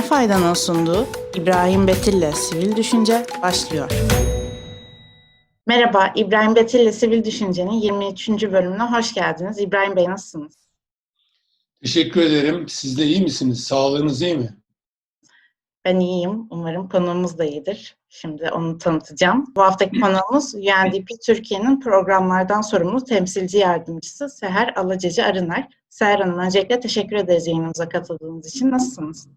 Ne faydanın sunduğu İbrahim Betil'le Sivil Düşünce başlıyor. Merhaba, İbrahim Betil'le Sivil Düşünce'nin 23. bölümüne hoş geldiniz. İbrahim Bey nasılsınız? Teşekkür ederim. Siz de iyi misiniz? Sağlığınız iyi mi? Ben iyiyim. Umarım konuğumuz da iyidir. Şimdi onu tanıtacağım. Bu haftaki konuğumuz UNDP Türkiye'nin programlardan sorumlu temsilci yardımcısı Seher Alacacı Arıner. Seher Hanım öncelikle teşekkür ederiz yayınımıza katıldığınız için. Nasılsınız?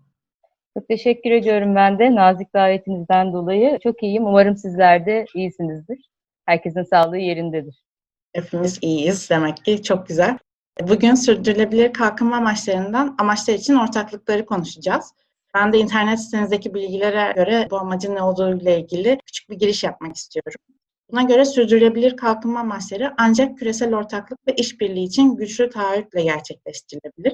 Çok teşekkür ediyorum ben de nazik davetinizden dolayı. Çok iyiyim. Umarım sizler de iyisinizdir. Herkesin sağlığı yerindedir. Hepimiz iyiyiz demek ki. Çok güzel. Bugün sürdürülebilir kalkınma amaçlarından amaçlar için ortaklıkları konuşacağız. Ben de internet sitenizdeki bilgilere göre bu amacın ne olduğuyla ilgili küçük bir giriş yapmak istiyorum. Buna göre sürdürülebilir kalkınma amaçları ancak küresel ortaklık ve işbirliği için güçlü taahhütle gerçekleştirilebilir.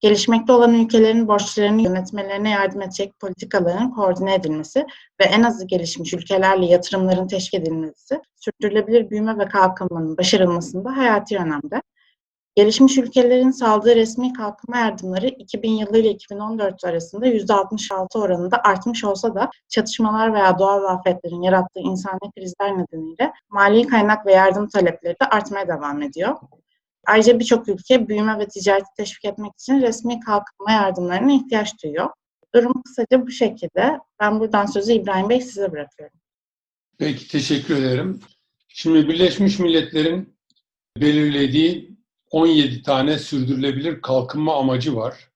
Gelişmekte olan ülkelerin borçlarını yönetmelerine yardım edecek politikaların koordine edilmesi ve en azı gelişmiş ülkelerle yatırımların teşvik edilmesi, sürdürülebilir büyüme ve kalkınmanın başarılmasında hayati önemde. Gelişmiş ülkelerin sağladığı resmi kalkınma yardımları 2000 yılı ile 2014 arasında %66 oranında artmış olsa da çatışmalar veya doğal afetlerin yarattığı insani krizler nedeniyle mali kaynak ve yardım talepleri de artmaya devam ediyor. Ayrıca birçok ülke büyüme ve ticareti teşvik etmek için resmi kalkınma yardımlarına ihtiyaç duyuyor. Durum kısaca bu şekilde. Ben buradan sözü İbrahim Bey size bırakıyorum. Peki teşekkür ederim. Şimdi Birleşmiş Milletler'in belirlediği 17 tane sürdürülebilir kalkınma amacı var.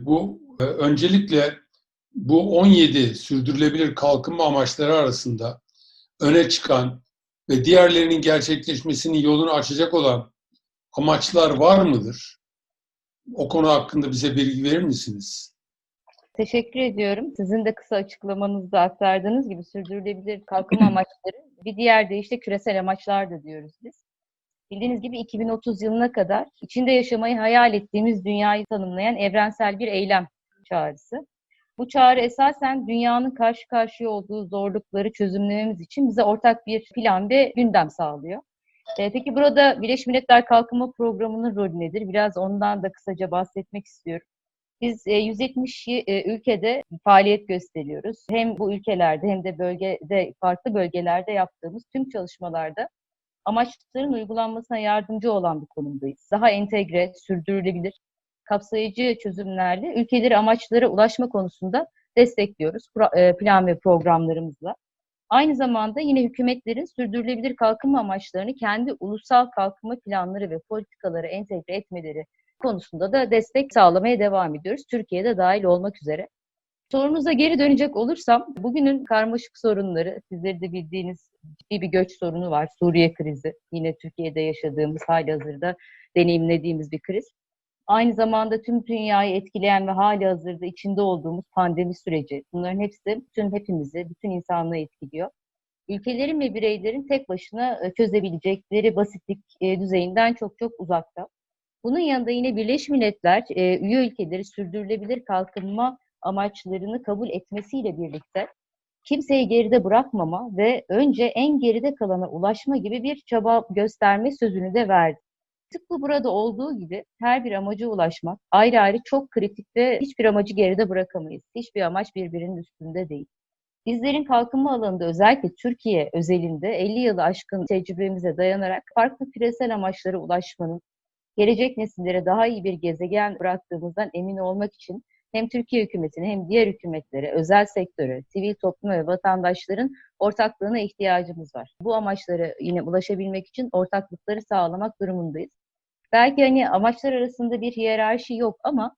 Bu e, öncelikle bu 17 sürdürülebilir kalkınma amaçları arasında öne çıkan ve diğerlerinin gerçekleşmesinin yolunu açacak olan amaçlar var mıdır? O konu hakkında bize bilgi verir misiniz? Teşekkür ediyorum. Sizin de kısa açıklamanızda aktardığınız gibi sürdürülebilir kalkınma amaçları bir diğer deyişle küresel amaçlar da diyoruz biz. Bildiğiniz gibi 2030 yılına kadar içinde yaşamayı hayal ettiğimiz dünyayı tanımlayan evrensel bir eylem çağrısı. Bu çağrı esasen dünyanın karşı karşıya olduğu zorlukları çözümlememiz için bize ortak bir plan ve gündem sağlıyor. E, Peki burada Birleşmiş Milletler Kalkınma Programı'nın rolü nedir? Biraz ondan da kısaca bahsetmek istiyorum. Biz e, 170 e, ülkede faaliyet gösteriyoruz. Hem bu ülkelerde hem de bölgede farklı bölgelerde yaptığımız tüm çalışmalarda amaçların uygulanmasına yardımcı olan bir konumdayız. Daha entegre, sürdürülebilir, kapsayıcı çözümlerle ülkeleri amaçlara ulaşma konusunda destekliyoruz e, plan ve programlarımızla. Aynı zamanda yine hükümetlerin sürdürülebilir kalkınma amaçlarını kendi ulusal kalkınma planları ve politikalara entegre etmeleri konusunda da destek sağlamaya devam ediyoruz. Türkiye'de dahil olmak üzere. Sorunuza geri dönecek olursam, bugünün karmaşık sorunları, sizleri de bildiğiniz ciddi bir göç sorunu var, Suriye krizi. Yine Türkiye'de yaşadığımız, hali hazırda deneyimlediğimiz bir kriz. Aynı zamanda tüm dünyayı etkileyen ve hali hazırda içinde olduğumuz pandemi süreci. Bunların hepsi bütün hepimizi, bütün insanlığı etkiliyor. Ülkelerin ve bireylerin tek başına e, çözebilecekleri basitlik e, düzeyinden çok çok uzakta. Bunun yanında yine Birleşmiş Milletler e, üye ülkeleri sürdürülebilir kalkınma amaçlarını kabul etmesiyle birlikte kimseyi geride bırakmama ve önce en geride kalana ulaşma gibi bir çaba gösterme sözünü de verdi. Tıpkı burada olduğu gibi her bir amaca ulaşmak ayrı ayrı çok kritik ve hiçbir amacı geride bırakamayız. Hiçbir amaç birbirinin üstünde değil. Bizlerin kalkınma alanında özellikle Türkiye özelinde 50 yılı aşkın tecrübemize dayanarak farklı küresel amaçlara ulaşmanın, gelecek nesillere daha iyi bir gezegen bıraktığımızdan emin olmak için hem Türkiye hükümetine hem diğer hükümetlere, özel sektöre, sivil topluma ve vatandaşların ortaklığına ihtiyacımız var. Bu amaçlara yine ulaşabilmek için ortaklıkları sağlamak durumundayız. Belki hani amaçlar arasında bir hiyerarşi yok ama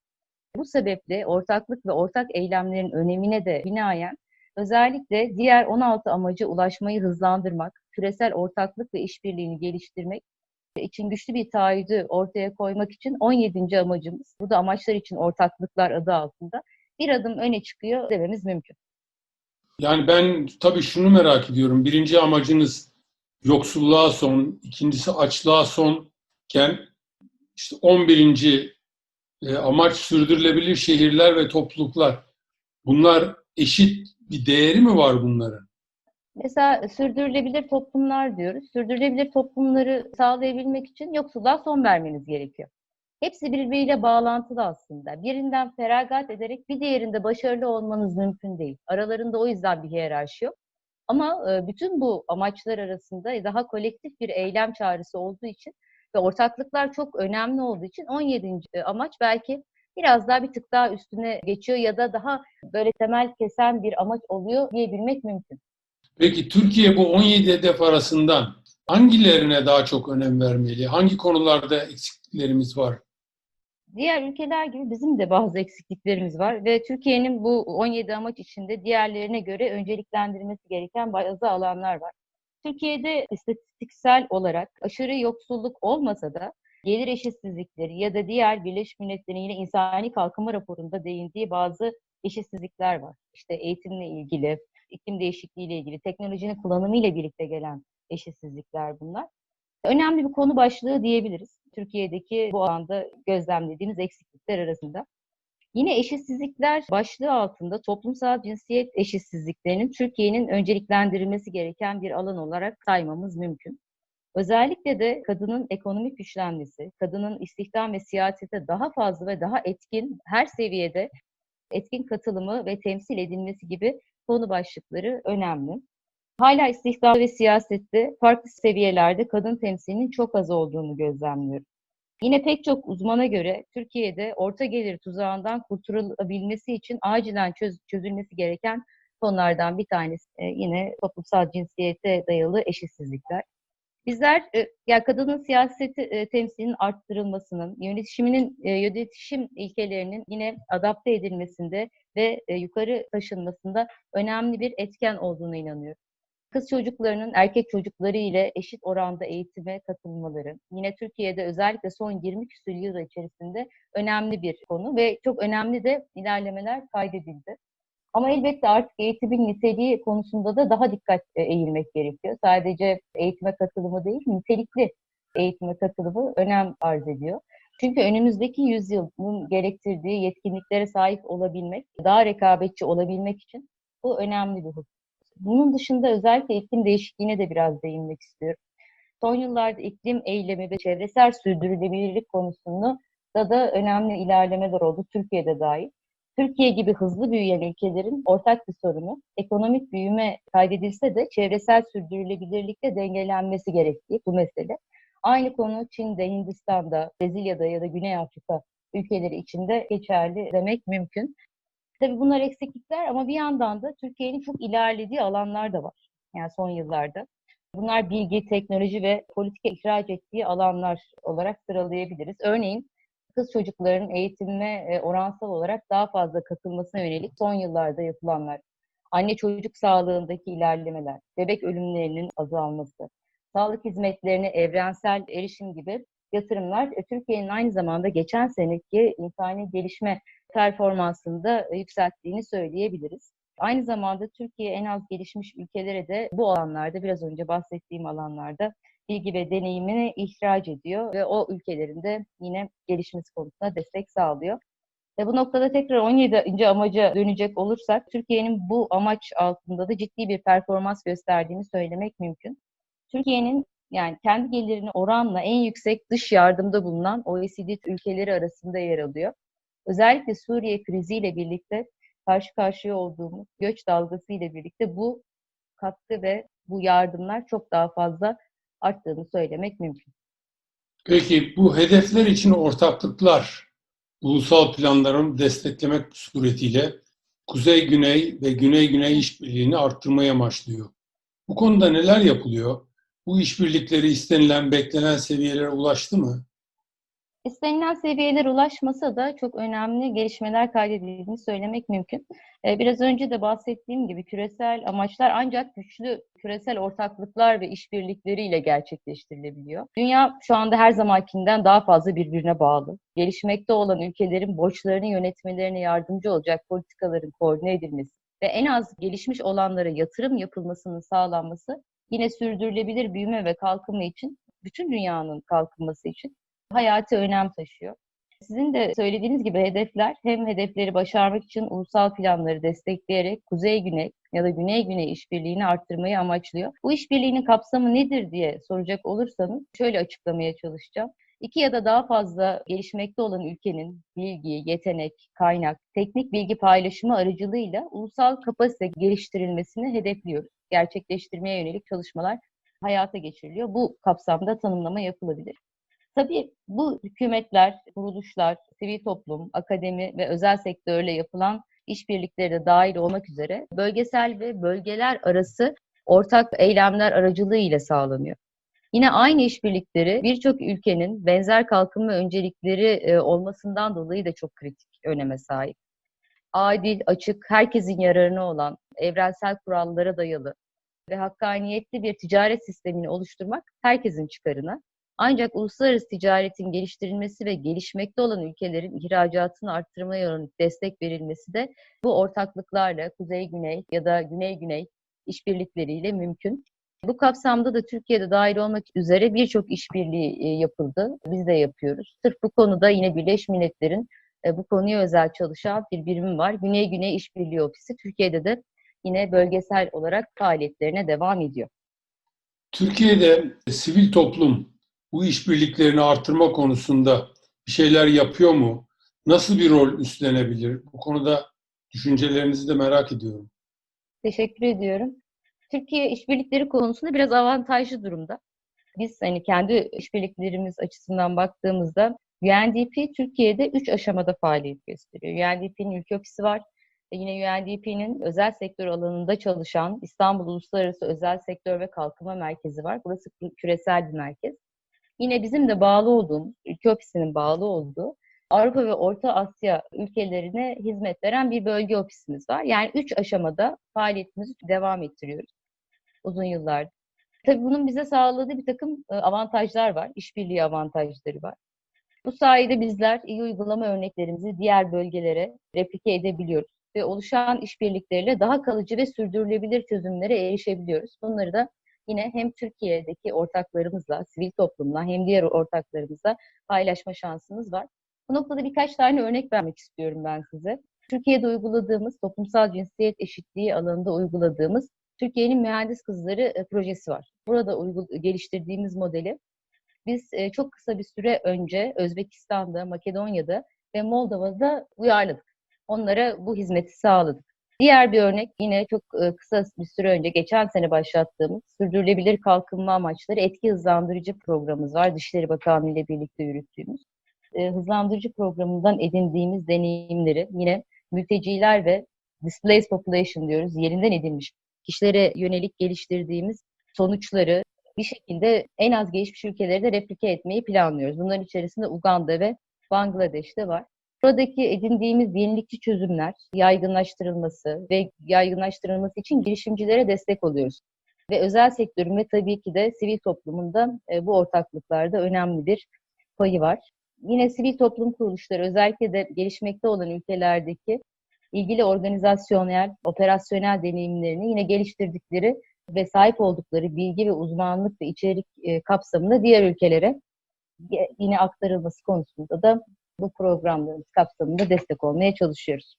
bu sebeple ortaklık ve ortak eylemlerin önemine de binaen özellikle diğer 16 amaca ulaşmayı hızlandırmak, küresel ortaklık ve işbirliğini geliştirmek için güçlü bir taahhüdü ortaya koymak için 17. amacımız, bu da amaçlar için ortaklıklar adı altında bir adım öne çıkıyor dememiz mümkün. Yani ben tabii şunu merak ediyorum. Birinci amacınız yoksulluğa son, ikincisi açlığa sonken işte 11. e, amaç sürdürülebilir şehirler ve topluluklar. Bunlar eşit bir değeri mi var bunların? Mesela sürdürülebilir toplumlar diyoruz. Sürdürülebilir toplumları sağlayabilmek için yoksulluğa son vermeniz gerekiyor. Hepsi birbiriyle bağlantılı aslında. Birinden feragat ederek bir diğerinde başarılı olmanız mümkün değil. Aralarında o yüzden bir hiyerarşi yok. Ama e, bütün bu amaçlar arasında daha kolektif bir eylem çağrısı olduğu için ve ortaklıklar çok önemli olduğu için 17. amaç belki biraz daha bir tık daha üstüne geçiyor ya da daha böyle temel kesen bir amaç oluyor diyebilmek mümkün. Peki Türkiye bu 17 hedef arasından hangilerine daha çok önem vermeli? Hangi konularda eksikliklerimiz var? Diğer ülkeler gibi bizim de bazı eksikliklerimiz var ve Türkiye'nin bu 17 amaç içinde diğerlerine göre önceliklendirilmesi gereken bazı alanlar var. Türkiye'de istatistiksel olarak aşırı yoksulluk olmasa da gelir eşitsizlikleri ya da diğer Birleşmiş Milletler'in yine insani kalkınma raporunda değindiği bazı eşitsizlikler var. İşte eğitimle ilgili, iklim değişikliği ile ilgili, teknolojinin kullanımı ile birlikte gelen eşitsizlikler bunlar. Önemli bir konu başlığı diyebiliriz. Türkiye'deki bu alanda gözlemlediğimiz eksiklikler arasında. Yine eşitsizlikler başlığı altında toplumsal cinsiyet eşitsizliklerinin Türkiye'nin önceliklendirilmesi gereken bir alan olarak saymamız mümkün. Özellikle de kadının ekonomik güçlenmesi, kadının istihdam ve siyasete daha fazla ve daha etkin, her seviyede etkin katılımı ve temsil edilmesi gibi konu başlıkları önemli. Hala istihdam ve siyasette farklı seviyelerde kadın temsilinin çok az olduğunu gözlemliyoruz. Yine pek çok uzmana göre Türkiye'de orta gelir tuzağından kurtulabilmesi için acilen çöz, çözülmesi gereken konulardan bir tanesi e, yine toplumsal cinsiyete dayalı eşitsizlikler. Bizler e, ya kadının siyaseti e, temsilinin arttırılmasının, yönetiminin e, yönetişim ilkelerinin yine adapte edilmesinde ve e, yukarı taşınmasında önemli bir etken olduğuna inanıyorum kız çocuklarının erkek çocukları ile eşit oranda eğitime katılmaları yine Türkiye'de özellikle son 20 küsur yıl içerisinde önemli bir konu ve çok önemli de ilerlemeler kaydedildi. Ama elbette artık eğitimin niteliği konusunda da daha dikkat eğilmek gerekiyor. Sadece eğitime katılımı değil, nitelikli eğitime katılımı önem arz ediyor. Çünkü önümüzdeki yüzyılın gerektirdiği yetkinliklere sahip olabilmek, daha rekabetçi olabilmek için bu önemli bir husus. Bunun dışında özellikle iklim değişikliğine de biraz değinmek istiyorum. Son yıllarda iklim eylemi ve çevresel sürdürülebilirlik konusunda da da önemli ilerlemeler oldu Türkiye'de dahil. Türkiye gibi hızlı büyüyen ülkelerin ortak bir sorunu, ekonomik büyüme kaydedilse de çevresel sürdürülebilirlikle dengelenmesi gerektiği bu mesele. Aynı konu Çin'de, Hindistan'da, Brezilya'da ya da Güney Afrika ülkeleri içinde geçerli demek mümkün. Tabii bunlar eksiklikler ama bir yandan da Türkiye'nin çok ilerlediği alanlar da var. Yani son yıllarda. Bunlar bilgi, teknoloji ve politika ihraç ettiği alanlar olarak sıralayabiliriz. Örneğin kız çocukların eğitime oransal olarak daha fazla katılmasına yönelik son yıllarda yapılanlar, anne çocuk sağlığındaki ilerlemeler, bebek ölümlerinin azalması, sağlık hizmetlerine evrensel erişim gibi yatırımlar Türkiye'nin aynı zamanda geçen seneki insani gelişme performansında yükselttiğini söyleyebiliriz. Aynı zamanda Türkiye en az gelişmiş ülkelere de bu alanlarda, biraz önce bahsettiğim alanlarda bilgi ve deneyimini ihraç ediyor ve o ülkelerin de yine gelişmesi konusunda destek sağlıyor. Ve bu noktada tekrar 17. amaca dönecek olursak, Türkiye'nin bu amaç altında da ciddi bir performans gösterdiğini söylemek mümkün. Türkiye'nin yani kendi gelirine oranla en yüksek dış yardımda bulunan OECD ülkeleri arasında yer alıyor. Özellikle Suriye kriziyle birlikte karşı karşıya olduğumuz göç dalgası ile birlikte bu katkı ve bu yardımlar çok daha fazla arttığını söylemek mümkün. Peki bu hedefler için ortaklıklar ulusal planların desteklemek suretiyle Kuzey-Güney ve Güney-Güney işbirliğini arttırmaya amaçlıyor. Bu konuda neler yapılıyor? Bu işbirlikleri istenilen, beklenen seviyelere ulaştı mı? İstenilen seviyelere ulaşmasa da çok önemli gelişmeler kaydedildiğini söylemek mümkün. Biraz önce de bahsettiğim gibi küresel amaçlar ancak güçlü küresel ortaklıklar ve işbirlikleriyle gerçekleştirilebiliyor. Dünya şu anda her zamankinden daha fazla birbirine bağlı. Gelişmekte olan ülkelerin borçlarını yönetmelerine yardımcı olacak politikaların koordine edilmesi ve en az gelişmiş olanlara yatırım yapılmasının sağlanması yine sürdürülebilir büyüme ve kalkınma için, bütün dünyanın kalkınması için hayati önem taşıyor. Sizin de söylediğiniz gibi hedefler hem hedefleri başarmak için ulusal planları destekleyerek kuzey-güney ya da güney-güney işbirliğini arttırmayı amaçlıyor. Bu işbirliğinin kapsamı nedir diye soracak olursanız şöyle açıklamaya çalışacağım. iki ya da daha fazla gelişmekte olan ülkenin bilgi, yetenek, kaynak, teknik bilgi paylaşımı aracılığıyla ulusal kapasite geliştirilmesini hedefliyoruz. Gerçekleştirmeye yönelik çalışmalar hayata geçiriliyor. Bu kapsamda tanımlama yapılabilir. Tabii bu hükümetler, kuruluşlar, sivil toplum, akademi ve özel sektörle yapılan işbirlikleri de dahil olmak üzere bölgesel ve bölgeler arası ortak eylemler aracılığı ile sağlanıyor. Yine aynı işbirlikleri birçok ülkenin benzer kalkınma öncelikleri e, olmasından dolayı da çok kritik öneme sahip. Adil, açık, herkesin yararına olan, evrensel kurallara dayalı ve hakkaniyetli bir ticaret sistemini oluşturmak herkesin çıkarına. Ancak uluslararası ticaretin geliştirilmesi ve gelişmekte olan ülkelerin ihracatını arttırmaya yönelik destek verilmesi de bu ortaklıklarla Kuzey-Güney ya da Güney-Güney işbirlikleriyle mümkün. Bu kapsamda da Türkiye'de dahil olmak üzere birçok işbirliği e, yapıldı. Biz de yapıyoruz. Sırf bu konuda yine Birleşmiş Milletler'in e, bu konuya özel çalışan bir birimi var. Güney-Güney İşbirliği Ofisi Türkiye'de de yine bölgesel olarak faaliyetlerine devam ediyor. Türkiye'de sivil toplum bu işbirliklerini artırma konusunda bir şeyler yapıyor mu? Nasıl bir rol üstlenebilir? Bu konuda düşüncelerinizi de merak ediyorum. Teşekkür ediyorum. Türkiye işbirlikleri konusunda biraz avantajlı durumda. Biz hani kendi işbirliklerimiz açısından baktığımızda UNDP Türkiye'de 3 aşamada faaliyet gösteriyor. UNDP'nin ülke ofisi var. Yine UNDP'nin özel sektör alanında çalışan İstanbul Uluslararası Özel Sektör ve Kalkınma Merkezi var. Burası küresel bir merkez. Yine bizim de bağlı olduğumuz, ülke ofisinin bağlı olduğu Avrupa ve Orta Asya ülkelerine hizmet veren bir bölge ofisimiz var. Yani üç aşamada faaliyetimizi devam ettiriyoruz uzun yıllardır. Tabii bunun bize sağladığı bir takım avantajlar var, işbirliği avantajları var. Bu sayede bizler iyi uygulama örneklerimizi diğer bölgelere replike edebiliyoruz ve oluşan işbirlikleriyle daha kalıcı ve sürdürülebilir çözümlere erişebiliyoruz. Bunları da yine hem Türkiye'deki ortaklarımızla, sivil toplumla hem diğer ortaklarımızla paylaşma şansımız var. Bu noktada birkaç tane örnek vermek istiyorum ben size. Türkiye'de uyguladığımız, toplumsal cinsiyet eşitliği alanında uyguladığımız Türkiye'nin Mühendis Kızları projesi var. Burada uygul geliştirdiğimiz modeli biz çok kısa bir süre önce Özbekistan'da, Makedonya'da ve Moldova'da uyarladık. Onlara bu hizmeti sağladık. Diğer bir örnek yine çok kısa bir süre önce geçen sene başlattığımız sürdürülebilir kalkınma amaçları etki hızlandırıcı programımız var. Dışişleri Bakanlığı ile birlikte yürüttüğümüz. Hızlandırıcı programından edindiğimiz deneyimleri yine mülteciler ve displaced population diyoruz, yerinden edilmiş kişilere yönelik geliştirdiğimiz sonuçları bir şekilde en az gelişmiş ülkelere de replike etmeyi planlıyoruz. Bunların içerisinde Uganda ve Bangladeş'te var. Buradaki edindiğimiz yenilikçi çözümler, yaygınlaştırılması ve yaygınlaştırılması için girişimcilere destek oluyoruz. Ve özel sektörün ve tabii ki de sivil toplumun da bu ortaklıklarda önemli bir payı var. Yine sivil toplum kuruluşları özellikle de gelişmekte olan ülkelerdeki ilgili organizasyonel, operasyonel deneyimlerini yine geliştirdikleri ve sahip oldukları bilgi ve uzmanlık ve içerik kapsamında diğer ülkelere yine aktarılması konusunda da bu programlarımız kapsamında destek olmaya çalışıyoruz.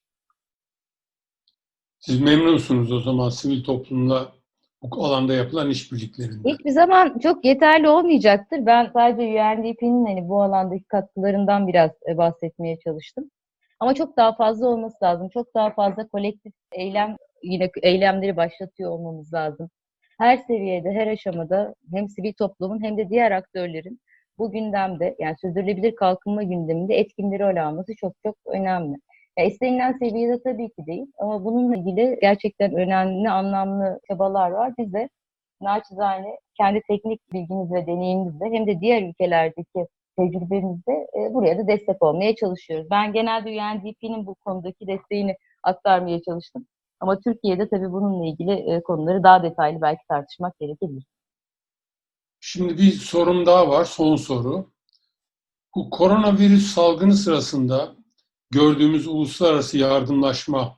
Siz memnunsunuz o zaman sivil toplumla bu alanda yapılan işbirliklerinden. Hiçbir zaman çok yeterli olmayacaktır. Ben sadece UNDP'nin hani bu alandaki katkılarından biraz bahsetmeye çalıştım. Ama çok daha fazla olması lazım. Çok daha fazla kolektif eylem yine eylemleri başlatıyor olmamız lazım. Her seviyede, her aşamada hem sivil toplumun hem de diğer aktörlerin bu gündemde yani sürdürülebilir kalkınma gündeminde etkinleri rol alması çok çok önemli. Ya istenilen seviyede tabii ki değil ama bununla ilgili gerçekten önemli, anlamlı çabalar var. Biz de naçizane kendi teknik bilgimiz ve deneyimimizle hem de diğer ülkelerdeki tecrübemizde e, buraya da destek olmaya çalışıyoruz. Ben genelde UNDP'nin bu konudaki desteğini aktarmaya çalıştım. Ama Türkiye'de tabii bununla ilgili e, konuları daha detaylı belki tartışmak gerekebilir. Şimdi bir sorum daha var, son soru. Bu koronavirüs salgını sırasında gördüğümüz uluslararası yardımlaşma,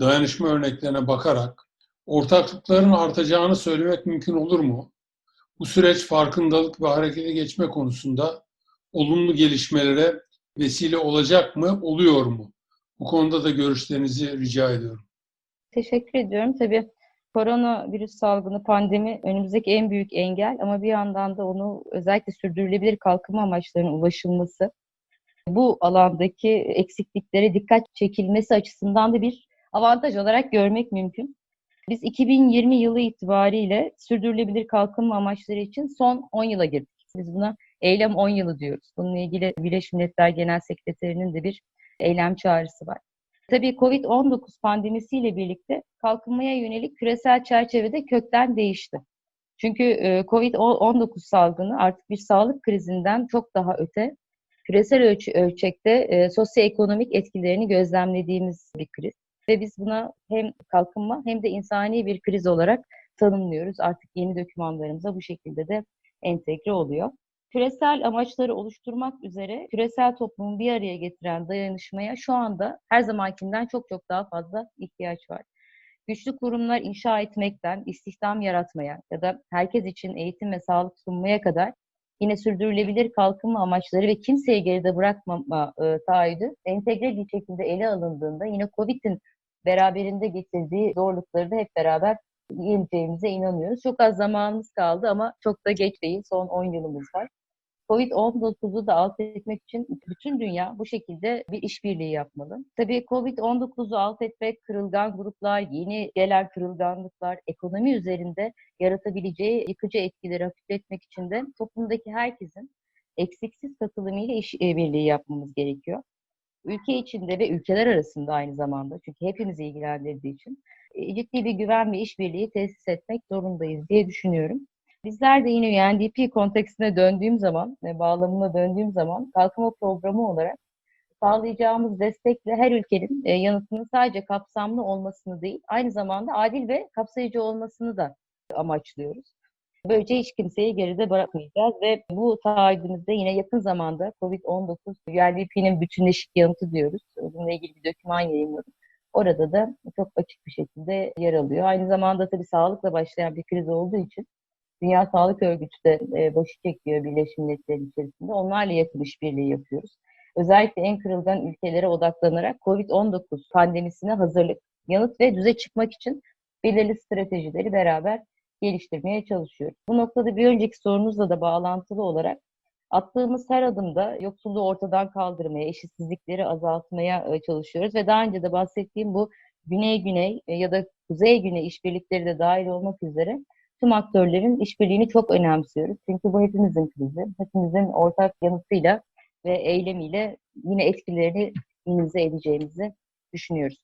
dayanışma örneklerine bakarak ortaklıkların artacağını söylemek mümkün olur mu? Bu süreç farkındalık ve harekete geçme konusunda olumlu gelişmelere vesile olacak mı, oluyor mu? Bu konuda da görüşlerinizi rica ediyorum. Teşekkür ediyorum. Tabii Koronavirüs salgını, pandemi önümüzdeki en büyük engel ama bir yandan da onu özellikle sürdürülebilir kalkınma amaçlarına ulaşılması, bu alandaki eksikliklere dikkat çekilmesi açısından da bir avantaj olarak görmek mümkün. Biz 2020 yılı itibariyle sürdürülebilir kalkınma amaçları için son 10 yıla girdik. Biz buna eylem 10 yılı diyoruz. Bununla ilgili Birleşmiş Milletler Genel Sekreterinin de bir eylem çağrısı var. Tabii Covid-19 pandemisiyle birlikte kalkınmaya yönelik küresel çerçevede kökten değişti. Çünkü e, Covid-19 salgını artık bir sağlık krizinden çok daha öte, küresel ölç- ölçekte e, sosyoekonomik etkilerini gözlemlediğimiz bir kriz. Ve biz buna hem kalkınma hem de insani bir kriz olarak tanımlıyoruz. Artık yeni dokümanlarımıza bu şekilde de entegre oluyor. Küresel amaçları oluşturmak üzere küresel toplumu bir araya getiren dayanışmaya şu anda her zamankinden çok çok daha fazla ihtiyaç var. Güçlü kurumlar inşa etmekten, istihdam yaratmaya ya da herkes için eğitim ve sağlık sunmaya kadar yine sürdürülebilir kalkınma amaçları ve kimseyi geride bırakmama e, taahhüdü entegre bir şekilde ele alındığında yine COVID'in beraberinde getirdiği zorlukları da hep beraber yeneceğimize inanıyoruz. Çok az zamanımız kaldı ama çok da geç değil. Son 10 yılımız var. Covid-19'u da alt etmek için bütün dünya bu şekilde bir işbirliği yapmalı. Tabii Covid-19'u alt etmek, kırılgan gruplar, yeni gelen kırılganlıklar, ekonomi üzerinde yaratabileceği yıkıcı etkileri hafifletmek için de toplumdaki herkesin eksiksiz katılımıyla işbirliği yapmamız gerekiyor. Ülke içinde ve ülkeler arasında aynı zamanda çünkü hepimizi ilgilendirdiği için e, ciddi bir güven ve işbirliği tesis etmek zorundayız diye düşünüyorum. Bizler de yine UNDP kontekstine döndüğüm zaman ve bağlamına döndüğüm zaman kalkınma programı olarak sağlayacağımız destekle her ülkenin e, yanıtının sadece kapsamlı olmasını değil, aynı zamanda adil ve kapsayıcı olmasını da amaçlıyoruz. Böylece hiç kimseyi geride bırakmayacağız ve bu taahhüdümüzde yine yakın zamanda COVID-19 UNDP'nin bütünleşik yanıtı diyoruz. Bununla ilgili bir doküman yayınladık. Orada da çok açık bir şekilde yer alıyor. Aynı zamanda tabii sağlıkla başlayan bir kriz olduğu için Dünya Sağlık Örgütü de e, başı çekiyor Birleşmiş Milletler'in içerisinde. Onlarla yakın işbirliği yapıyoruz. Özellikle en kırılgan ülkelere odaklanarak COVID-19 pandemisine hazırlık, yanıt ve düze çıkmak için belirli stratejileri beraber geliştirmeye çalışıyoruz. Bu noktada bir önceki sorunuzla da bağlantılı olarak attığımız her adımda yoksulluğu ortadan kaldırmaya, eşitsizlikleri azaltmaya e, çalışıyoruz ve daha önce de bahsettiğim bu güney-güney e, ya da kuzey-güney işbirlikleri de dahil olmak üzere tüm aktörlerin işbirliğini çok önemsiyoruz. Çünkü bu hepimizin krizi, hepimizin ortak yanıtıyla ve eylemiyle yine etkilerini minimize edeceğimizi düşünüyoruz.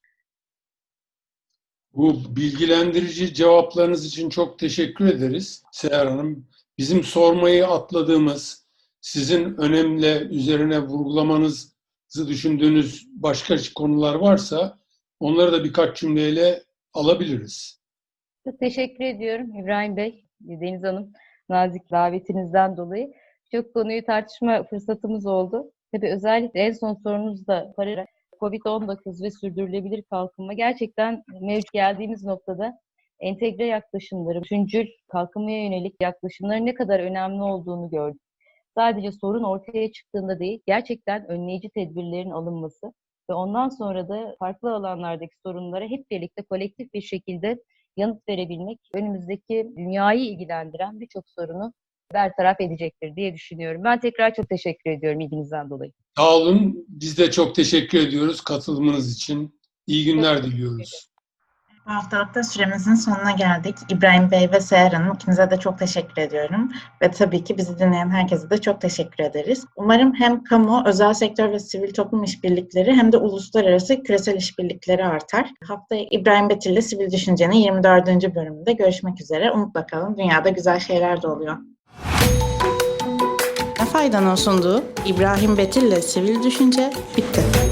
Bu bilgilendirici cevaplarınız için çok teşekkür ederiz Seher Hanım. Bizim sormayı atladığımız, sizin önemli üzerine vurgulamanızı düşündüğünüz başka konular varsa onları da birkaç cümleyle alabiliriz. Çok teşekkür ediyorum İbrahim Bey, Deniz Hanım, nazik davetinizden dolayı. Çok konuyu tartışma fırsatımız oldu. Tabii özellikle en son sorunuz da para COVID-19 ve sürdürülebilir kalkınma gerçekten mevcut geldiğimiz noktada entegre yaklaşımları, bütüncül kalkınmaya yönelik yaklaşımların ne kadar önemli olduğunu gördük. Sadece sorun ortaya çıktığında değil, gerçekten önleyici tedbirlerin alınması ve ondan sonra da farklı alanlardaki sorunlara hep birlikte kolektif bir şekilde yanıt verebilmek önümüzdeki dünyayı ilgilendiren birçok sorunu bertaraf edecektir diye düşünüyorum. Ben tekrar çok teşekkür ediyorum ilginizden dolayı. Sağ olun. Biz de çok teşekkür ediyoruz katılımınız için. İyi günler diliyoruz. Bu haftalıkta süremizin sonuna geldik. İbrahim Bey ve Seher Hanım ikinize de çok teşekkür ediyorum. Ve tabii ki bizi dinleyen herkese de çok teşekkür ederiz. Umarım hem kamu, özel sektör ve sivil toplum işbirlikleri hem de uluslararası küresel işbirlikleri artar. Haftaya İbrahim Betil ile Sivil Düşünce'nin 24. bölümünde görüşmek üzere. Umutla kalın. Dünyada güzel şeyler de oluyor. Ne faydan sunduğu İbrahim Betil ile Sivil Düşünce bitti.